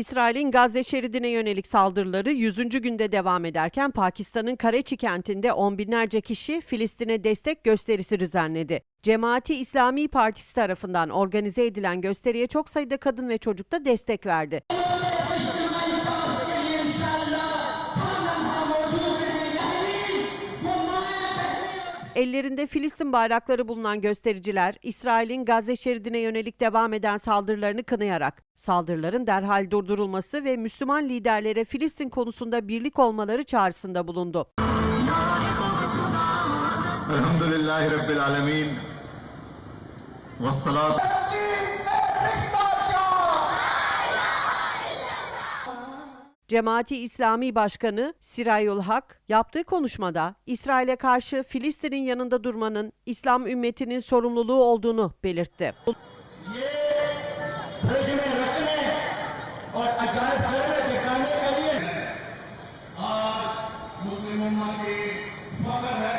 İsrail'in Gazze şeridine yönelik saldırıları 100. günde devam ederken Pakistan'ın Karachi kentinde on binlerce kişi Filistin'e destek gösterisi düzenledi. Cemaati İslami Partisi tarafından organize edilen gösteriye çok sayıda kadın ve çocuk da destek verdi. Ellerinde Filistin bayrakları bulunan göstericiler, İsrail'in Gazze şeridine yönelik devam eden saldırılarını kınayarak, saldırıların derhal durdurulması ve Müslüman liderlere Filistin konusunda birlik olmaları çağrısında bulundu. Elhamdülillahi Rabbil alemin. Ve Cemaati İslami Başkanı Sirayul Hak yaptığı konuşmada İsrail'e karşı Filistin'in yanında durmanın İslam ümmetinin sorumluluğu olduğunu belirtti. Müslümanlar